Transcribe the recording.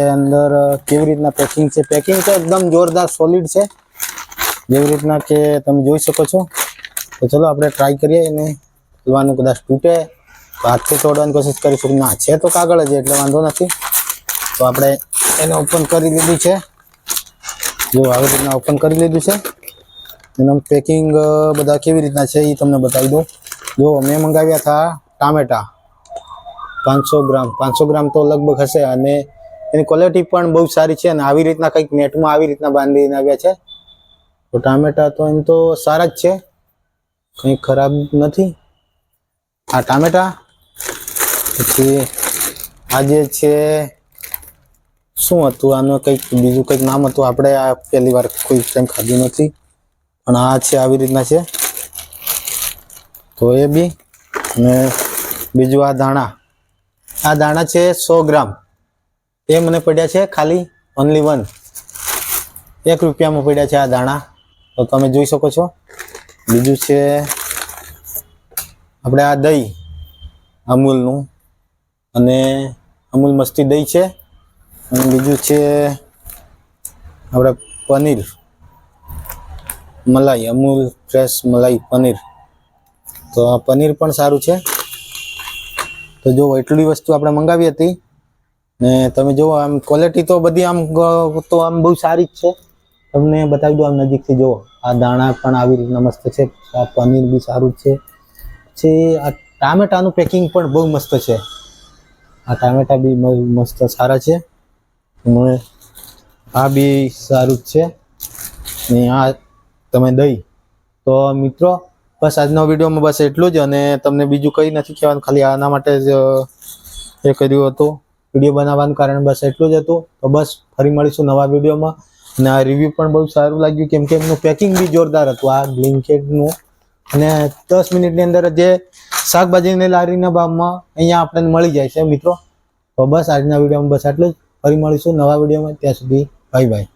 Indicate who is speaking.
Speaker 1: અંદર કેવી રીતના પેકિંગ છે? પેકિંગ તો એકદમ જોરદાર સોલિડ છે. જેવી રીતના કે તમે જોઈ શકો છો. તો ચલો આપણે ટ્રાય કરીએ એને. ખોલવાનું કદાચ તૂટે, તો હાથથી તોડવાની કોશિશ કરીશું ના, છે તો કાગળ જ, એટલે વાંધો નથી. તો આપણે એને ઓપન કરી લીધું છે. જો આવી રીતના ઓપન કરી લીધું છે. એનું પેકિંગ બધા કેવી રીતના છે એ તમને બતાવી દઉં. જો, મેં મંગાવ્યા હતા ટામેટા. પાંચસો ગ્રામ. પાંચસો ગ્રામ તો લગભગ હશે અને એની ક્વોલિટી પણ બહુ સારી છે અને આવી રીતના કંઈક નેટમાં આવી રીતના બાંધીને આવ્યા છે. તો ટામેટા તો એમ તો સારા જ છે. કંઈ ખરાબ નથી. આ ટામેટા, પછી આ જે છે, શું હતું? આનું કંઈક બીજું કંઈક નામ હતું. આપણે આ પહેલી વાર કોઈ ટાઈમ ખાધું નથી. પણ આ છે આવી રીતના છે. તો એ બી અને બીજું આ દાણા આ દાણા છે સો ગ્રામ. એ મને પડ્યા છે ખાલી ઓનલી વન એક રૂપિયામાં પડ્યા છે આ દાણા. તો તમે જોઈ શકો છો. બીજું છે આપણે આ દહીં, અમૂલનું. અને અમૂલ મસ્તી દહીં છે. અને બીજું છે આપણે પનીર. મલાઈ, અમૂલ ફ્રેશ મલાઈ, પનીર. તો આ પનીર પણ સારું છે. તો જો એટલી વસ્તુ આપણે મંગાવી હતી ને તમે જુઓ, આમ ક્વોલિટી તો બધી આમ તો આમ બહુ સારી જ છે. તમને બતાવી દઉં આમ નજીકથી જુઓ. આ દાણા પણ આવી રીતના મસ્ત છે. આ પનીર બી સારું છે. પછી આ ટામેટાનું પેકિંગ પણ બહુ મસ્ત છે. આ ટામેટા બી મસ્ત સારા છે. આ બી સારું જ છે. ને આ તમે દહીં. તો મિત્રો, બસ આજનો વિડીયોમાં બસ એટલું જ અને તમને બીજું કંઈ નથી કહેવાનું. ખાલી આના માટે જ એ કર્યું હતું. વીડિયો બનાવવાનું કારણ બસ એટલું જ હતું. તો બસ ફરી મળીશું નવા વિડીયોમાં. અને આ રિવ્યૂ પણ બહુ સારું લાગ્યું, કેમ કે એમનું પેકિંગ બી જોરદાર હતું, આ બ્લિન્કેટનું અને દસ મિનિટની અંદર જે શાકભાજીની લારીના ભાવમાં અહીંયા આપણને મળી જાય છે મિત્રો. તો બસ આજના વિડીયોમાં બસ આટલું જ. ફરી મળીશું નવા વિડીયોમાં. ત્યાં સુધી બાય બાય